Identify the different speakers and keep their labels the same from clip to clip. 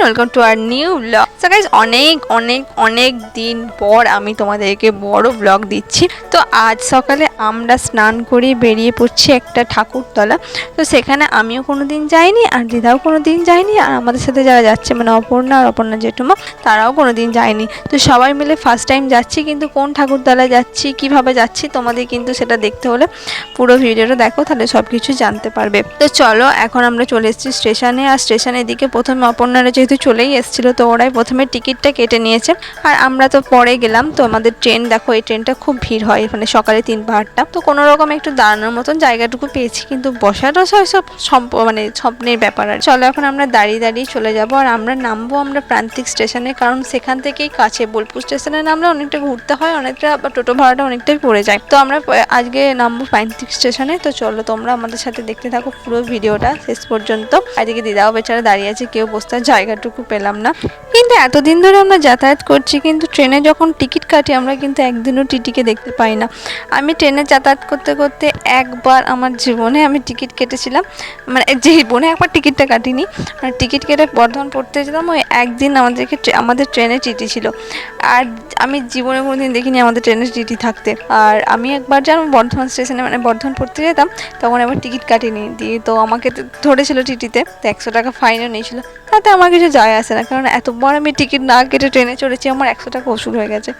Speaker 1: Welcome to our new blog guys অনেক অনেক অনেক দিন পর আমি তোমাদেরকে বড় ব্লগ দিচ্ছি। তো আজ সকালে আমরা স্নান করে বেরিয়ে পড়ছি একটা ঠাকুরতলা। তো সেখানে আমিও কোনো দিন যাইনি, আর দিদাও কোনো দিন যায়নি, আর আমাদের সাথে যারা যাচ্ছে মানে অপর্ণা আর অপর্ণা জেঠুমা, তারাও কোনো দিন যায়নি। তো সবাই মিলে ফার্স্ট টাইম যাচ্ছি, কিন্তু কোন ঠাকুরতলায় যাচ্ছি, কীভাবে যাচ্ছি, তোমাদের কিন্তু সেটা দেখতে হলে পুরো ভিডিওটা দেখো, তাহলে সব কিছু জানতে পারবে। তো চলো, এখন আমরা চলে এসেছি স্টেশনে আর স্টেশনের দিকে প্রথমে অপর্ণারা যেহেতু চলেই এসেছিল, তো ওরাই প্রথমে টিকিটটা কেটে নিয়েছে। আর আমরা তো পরে গেলাম, তো আমাদের ট্রেন, দেখো এই ট্রেনটা খুব ভিড় হয় মানে সকালে তিন পাহাড়টা তো কোনো রকম একটু দাঁড়ানোর মতন জায়গাটুকু পেয়েছি, কিন্তু বসাটা সব সব মানে স্বপ্নের ব্যাপার আর। চলো এখন আমরা দাঁড়িয়ে দাঁড়িয়ে চলে যাব, আর আমরা নামবো আমরা প্রান্তিক স্টেশনে, কারণ সেখান থেকেই কাছে বোলপুর স্টেশনে নামলে অনেকটা ঘুরতে হয়, অনেকটা টোটো ভাড়াটা অনেকটাই পড়ে যায়। তো আমরা আজকে নামবো প্রান্তিক স্টেশনে, তো চলো তোমরা আমাদের সাথে দেখতে থাকো পুরো ভিডিওটা শেষ পর্যন্ত। এদিকে দিদাও বেচারা দাঁড়িয়ে আছে, কেউ বসতে জায়গাটুকু পেলাম না। কিন্তু এতদিন ধরে আমরা যাতায়াত করছি, কিন্তু ট্রেনে যখন টিকিট কাটি আমরা কিন্তু একদিনও টিটিকে দেখতে পাই না। আমি ট্রেনে যাতায়াত করতে করতে একবার আমার জীবনে আমি টিকিট কেটেছিলাম। মানে জীবনে একবার টিকিটটা কাটিনি মানে টিকিট কেটে বর্ধমান পড়তে যেতাম, ওই একদিন আমাদেরকে আমাদের ট্রেনে টিটি ছিল। আর আমি জীবনে কোনোদিন দেখিনি আমাদের ট্রেনে টিটি থাকতে। আর আমি একবার যেন বর্ধমান স্টেশনে মানে বর্ধমান পড়তে যেতাম, তখন একবার টিকিট কাটিনি। দিয়ে তো আমাকে ধরেছিল টিটিতে, তো একশো টাকা ফাইনও নিয়েছিল। তাতে আমার কিছু যায় আসে না। কারণ এতবার আমি টিকিট না কেটে ট্রেনে চড়েছি, আমার একশো টাকা ওষুধ হয়ে গেছে।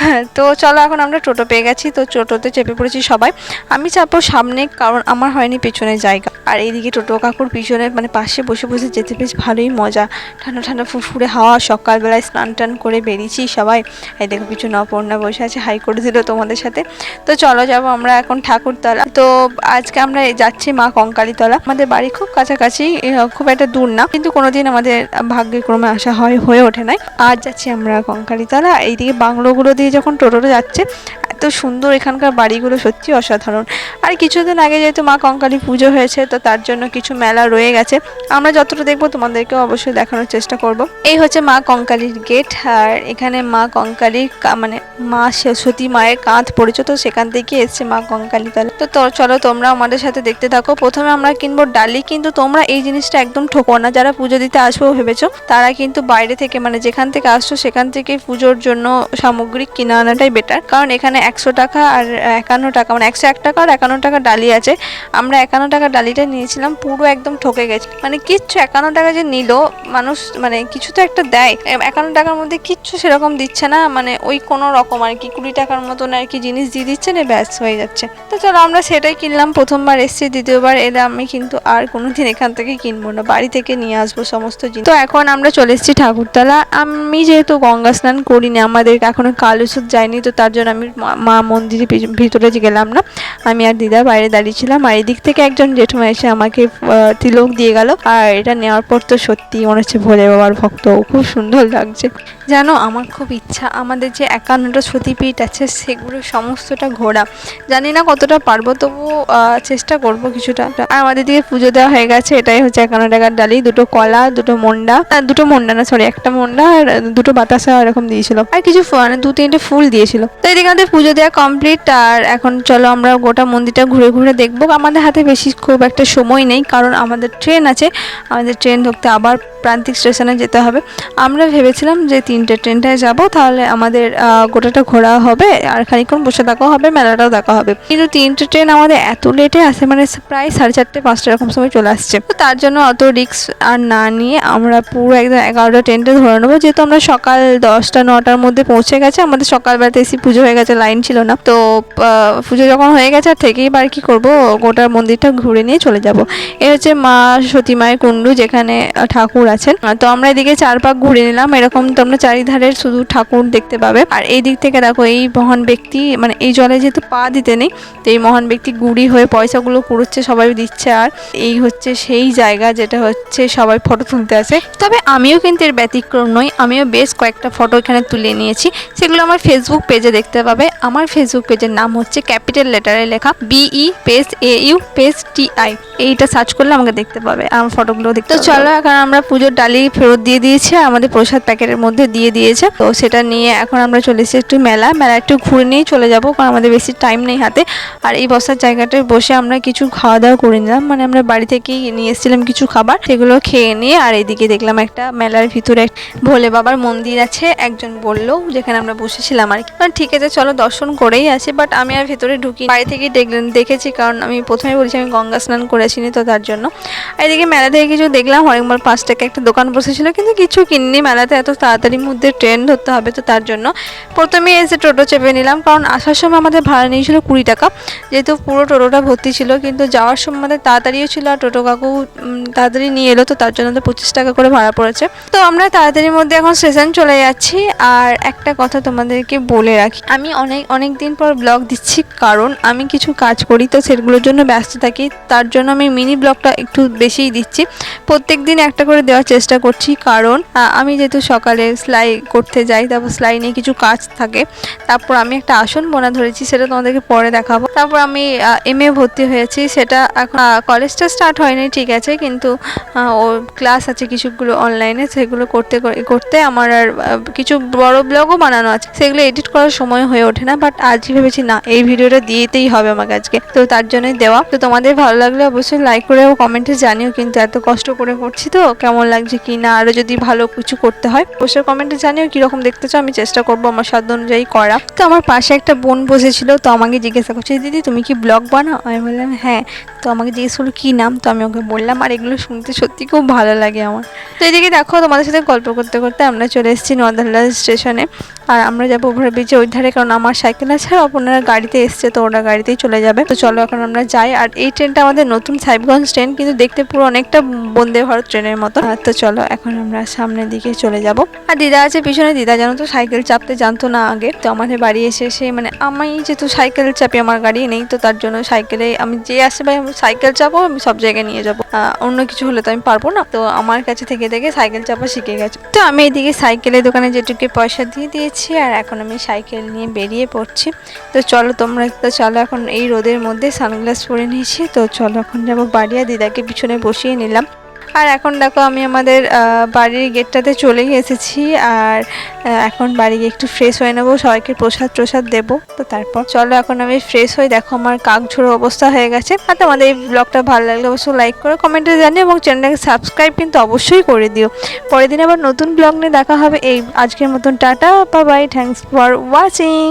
Speaker 1: হ্যাঁ তো চলো এখন আমরা টোটো পেয়ে গেছি। তো টোটোতে চেপে পড়েছি সবাই। আমি চাপবো সামনে, কারণ আমার হয়নি পেছনে জায়গা। আর এইদিকে টোটো কাকুর পিছনে মানে পাশে বসে বসে যেতে বেশ ভালোই মজা। ঠান্ডা ঠান্ডা ফুরফুরে হাওয়া, সকালবেলায় স্নান টান করে বেরিয়েছি সবাই। এই দেখো পিছনে অপর্ণা বসে আছে, হাই করে দিল তোমাদের সাথে। তো চলো যাব আমরা এখন ঠাকুরতলা। তো আজকে আমরা যাচ্ছি মা কঙ্কালীতলা। আমাদের বাড়ি খুব কাছাকাছি খুব একটা দূর না। কিন্তু কোনোদিন আমাদের ভাগ্যে ক্রমে আসা হয়, হয়ে ওঠে নাই। আর যাচ্ছি আমরা কঙ্কালীতলা এইদিকে বাংলোগুলো দিয়ে যখন টোটোটা যাচ্ছে এত সুন্দর এখানকার বাড়িগুলো, সত্যি অসাধারণ। আর কিছুদিন আগে যেহেতু মা কঙ্কালী পুজো হয়েছে, তো তার জন্য কিছু মেলা রয়ে গেছে। আমরা যতটা দেখব তোমাদেরকেও অবশ্যই দেখানোর চেষ্টা করব। এই হচ্ছে মা কঙ্কালীর গেট, আর এখানে মা কঙ্কালীর মানে মা সতী মায়ের কাঁধ পড়েছে, তো সেখান থেকে এসছে মা কঙ্কালী তলা। তো তো চলো তোমরা আমাদের সাথে দেখতে থাকো। প্রথমে আমরা কিনবো ডালি, কিন্তু তোমরা এই জিনিসটা একদম ঠোকো না। যারা পুজো দিতে আসব ভেবেছো, তারা কিন্তু বাইরে থেকে মানে যেখান থেকে আসছো, সেখান থেকে পুজোর জন্য সামগ্রী কিনে আনাটাই বেটার কারণ এখানে একশো টাকা আর একান্ন টাকা মানে একশো এক টাকা আর একান্ন টাকা ডালি আছে। আমরা একান্ন টাকা ডালিটা নিয়েছিলাম, পুরো একদম ঠকে গেছে। মানে কিচ্ছু একান্ন টাকা যে নিল, মানুষ মানে কিছু তো একটা দেয়। একান্ন টাকার মধ্যে কিচ্ছু সেরকম দিচ্ছে না মানে ওই কোনো রকম আর কি, কুড়ি টাকার মতন আর কি জিনিস দিয়ে দিচ্ছে না, ব্যাস হয়ে যাচ্ছে। তো চলো আমরা সেটাই কিনলাম, প্রথমবার এসছি, দ্বিতীয়বার এলে আমি কিন্তু আর কোনোদিন এখান থেকে কিনবো না, বাড়ি থেকে নিয়ে আসব সমস্ত জিনিস। তো এখন আমরা চলে এসেছি ঠাকুরতলা। আমি যেহেতু গঙ্গা স্নান করিনি, আমাদের এখনও কাল ওষুধ যায়নি, তো তার জন্য আমি মা- মন্দিরের ভিতরে গেলাম না, আমি আর দিদা বাইরে দাঁড়িয়েছিলাম আর এদিক থেকে একজন জেঠুমা এসে আমাকে তিলক দিয়ে গেল। আর এটা নেওয়ার পর তো সত্যি মনে হচ্ছে ভোলে বাবার ভক্ত। খুব সুন্দর লাগছে। জানো, আমার খুব ইচ্ছা, আমাদের যে একান্নটা সতীপীঠ আছে, সেগুলো সমস্তটা ঘোরা। জানি না কতটা পারব তবু চেষ্টা করব কিছুটা। আর আমাদের দিকে পুজো দেওয়া হয়ে গেছে, এটাই হচ্ছে একান্ন টাকার ডালি, দুটো কলা, দুটো মন্ডা দুটো মন্ডা না সরি একটা মন্ডা আর দুটো বাতাসা এরকম দিয়েছিল। আর কিছু মানে দু তিনটে ফুল দিয়েছিল। তো এদিকে আমাদের পুজো দেওয়া কমপ্লিট আর এখন চলো আমরা গোটা মন্দিরটা ঘুরে ঘুরে দেখব। আমাদের হাতে বেশি খুব একটা সময় নেই কারণ আমাদের ট্রেন আছে। আমাদের ট্রেন ধরতে আবার প্রান্তিক স্টেশনে যেতে হবে। আমরা ভেবেছিলাম যে তিনটে ট্রেনটায় যাব, তাহলে আমাদের গোটাটা ঘোরা হবে আর খানিকক্ষণ বসে থাকা হবে, মেলাটাও দেখা হবে। কিন্তু তিনটে ট্রেন আমাদের এত লেটে আসে মানে প্রায় সাড়ে চারটে পাঁচটা এরকম সময় চলে আসছে। তো তার জন্য অত রিস্ক আর না নিয়ে আমরা পুরো একদম এগারোটা ট্রেনটা ধরে নেব। যেহেতু আমরা সকাল দশটা, নটার মধ্যে পৌঁছে গেছে, আমাদের সকালবেলাতে এসি পুজো হয়ে গেছে লাইন ছিল না। তো পুজো যখন হয়ে গেছে, আর থেকেই বার কি করব? গোটা মন্দিরটা ঘুরে নিয়ে চলে যাব। এই হচ্ছে মা সতী মায়ের কুণ্ডু, যেখানে ঠাকুর আছেন। তো আমরা এদিকে চার পাক ঘুরে নিলাম। এরকম তোমরা চারিধারে শুধু ঠাকুর দেখতে পাবে। আর এই দিক থেকে দেখো, এই মহান ব্যক্তি মানে এই জলে যেহেতু পা দিতে নেই, তো এই মহান ব্যক্তি গুড়ি হয়ে পয়সাগুলো কুড়োচ্ছে, সবাই দিচ্ছে। আর এই হচ্ছে সেই জায়গা যেটা হচ্ছে সবাই ফটো তুলতে আসে। তবে আমিও কিন্তু এর ব্যতিক্রম নই। আমিও বেশ কয়েকটা ফটো এখানে তুলে নিয়েছি। সেগুলো আমার ফেসবুক পেজে দেখতে পাবে। আমার ফেসবুক পেজের নাম হচ্ছে ক্যাপিটাল লেটারে লেখা B E page A U page T I এইটা সার্চ করলে আমাকে দেখতে পাবে আমার ফটোগুলো দেখতে তো চলো এখন আমরা পুজোর ডালি ফেরত দিয়ে দিয়েছে আমাদের প্রসাদ প্যাকেটের মধ্যে দিয়ে দিয়েছে। তো সেটা নিয়ে এখন আমরা চলে এসেছি একটু মেলা মেলা একটু ঘুরে নিয়ে চলে যাব কারণ আমাদের বেশি টাইম নেই হাতে। আর এই বসার জায়গাটায় বসে আমরা কিছু খাওয়া দাওয়া করে নিলাম। মানে আমরা বাড়ি থেকেই নিয়ে এসেছিলাম কিছু খাবার সেগুলো খেয়ে নিয়ে আর এইদিকে দেখলাম একটা মেলার ভিতরে ভোলে বাবার মন্দির আছে একজন বলল যেখানে আমরা বসেছিলাম আর কি। কারণ ঠিক আছে চলো দর্শন করেই আছে বাট আমি আর ভেতরে ঢুকি বাড়ি থেকেই দেখেছি, কারণ আমি প্রথমে বলেছি, আমি গঙ্গা স্নান করেছিনি তো তার জন্য। এদিকে মেলা থেকে কিছু দেখলাম হরিমল পাঁচ টাকা একটা দোকান বসেছিল, কিন্তু কিছু কিনিনি। মেলাতে এত তাড়াতাড়ির মধ্যে ট্রেন ধরতে হবে তো তার জন্য। প্রথমে এসে টোটো চেপে নিলাম, কারণ আসার সময় আমাদের ভাড়া নিয়েছিল কুড়ি টাকা। যেহেতু পুরো টোটোটা ভর্তি ছিল, কিন্তু যাওয়ার সময় আমাদের তাড়াতাড়িও ছিল, আর টোটো কাকু তাড়াতাড়ি নিয়ে এলো তো তার জন্য তো পঁচিশ টাকা করে ভাড়া পড়েছে। তো আমরা তাড়াতাড়ির মধ্যে এখন স্টেশন চলে যাচ্ছি, আর একটা কথা তোমাদেরকে বলে রাখি, আমি অনেক অনেক দিন পর ব্লগ দিচ্ছি, কারণ আমি কিছু কাজ করি তো সেগুলোর জন্য ব্যস্ত থাকি, তার জন্য আমি মিনি ব্লগটা একটু বেশিই দিচ্ছি। প্রত্যেক দিন একটা করে দেওয়ার চেষ্টা করছি, কারণ আমি যেহেতু সকালে সেলাই করতে যাই, তারপর সেলাই নিয়ে কিছু কাজ থাকে, তারপর আমি একটা আসন বোনা ধরেছি, সেটা তোমাদেরকে পরে দেখাবো। তারপর আমি এম এ ভর্তি হয়েছি, সেটা এখন কলেজটা স্টার্ট হয়নি, ঠিক আছে, কিন্তু ওর ক্লাস আছে কিছুগুলো অনলাইনে সেগুলো করতে করে- করতে আমার আর কিছু বড় ব্লগও বানানো আছে, সেগুলো এডিট করার সময় হয়ে ওঠে না। বাট আজকে ভেবেছি না, এই ভিডিওটা দিয়েতেই হবে আমাকে আজকে। তো তার জন্যই দেওয়া। তো তোমাদের ভালো লাগলে অবশ্যই লাইক করে ও কমেন্টে জানিও কিন্তু এত কষ্ট করে করছি তো, কেমন লাগছে কি না আরও যদি ভালো কিছু করতে হয়, অবশ্যই কমেন্টে জানিও কীরকম দেখতে চাও, আমি চেষ্টা করব আমার সাধ্য অনুযায়ী করা। তো আমার পাশে একটা বোন বসেছিল, তো আমাকে জিজ্ঞাসা করছে দিদি, তুমি কি ব্লগ বানাও? আমি বললাম হ্যাঁ। তো আমাকে জিজ্ঞেস করল, কী নাম? তো আমি ওকে বললাম, আর এগুলো শুনতে সত্যি খুব ভালো লাগে আমার। তো এদিকে দেখো, তোমাদের সাথে গল্প করতে করতে আমরা চলে এসেছি নদাল্লা স্টেশনে। আর আমরা যাব ওভার ব্রিজে ওই ধারে, কারণ আমার সাইকেল আছে আর আপনারা গাড়িতে এসছে, তো ওরা গাড়িতেই চলে যাবে। তো চলো এখন আমরা যাই। আর এই ট্রেনটা আমাদের নতুন সাহেবগঞ্জ ট্রেন, কিন্তু দেখতে পুরো অনেকটা বন্দে ভারত ট্রেনের মতো। তো চলো, এখন আমরা সামনের দিকে চলে যাব। আর দিদা আছে পিছনে, দিদা জানো তো সাইকেল চাপতে জানতো না আগে। তো আমাদের বাড়ি এসে এসে মানে আমি যেহেতু সাইকেল চাপি, আমার গাড়ি নেই, তো তার জন্য সাইকেলে আমি যে আসে ভাই, আমি সাইকেল চাপো, আমি সব জায়গায় নিয়ে যাব। অন্য কিছু হলে তো আমি পারব না। তো আমার কাছে থেকে থেকে সাইকেল চাপা শিখে গেছে। তো আমি এদিকে সাইকেলের দোকানে যেটুকু পয়সা দিয়ে দিয়েছি, আর এখন আমি সাইকেল নিয়ে বেরিয়ে পড়ছি। তো চলো তোমরা, তো চলো এখন এই রোদের মধ্যে সানগ্লাস পরে নিয়েছি। তো চলো এখন যাব বাড়ি, আর দিদাকে পিছনে বসিয়ে নিলাম। আর এখন দেখো আমি আমাদের বাড়ির গেটটাতে চলেই এসেছি আর এখন বাড়ি গিয়ে একটু ফ্রেশ হয়ে নেব, সবাইকে প্রসাদ প্রসাদ দেবো। তো তারপর চলো এখন আমি ফ্রেশ হয়ে দেখো আমার কাক ঝোড়ো অবস্থা হয়ে গেছে। আর তোমাদের এই ব্লগটা ভালো লাগলে অবশ্যই লাইক করো কমেন্টে জানিও এবং চ্যানেলটাকে সাবস্ক্রাইব কিন্তু অবশ্যই করে দিও। পরের দিন আবার নতুন ব্লগ নিয়ে দেখা হবে, এই আজকের মতন টাটা বা বাই থ্যাংকস ফর ওয়াচিং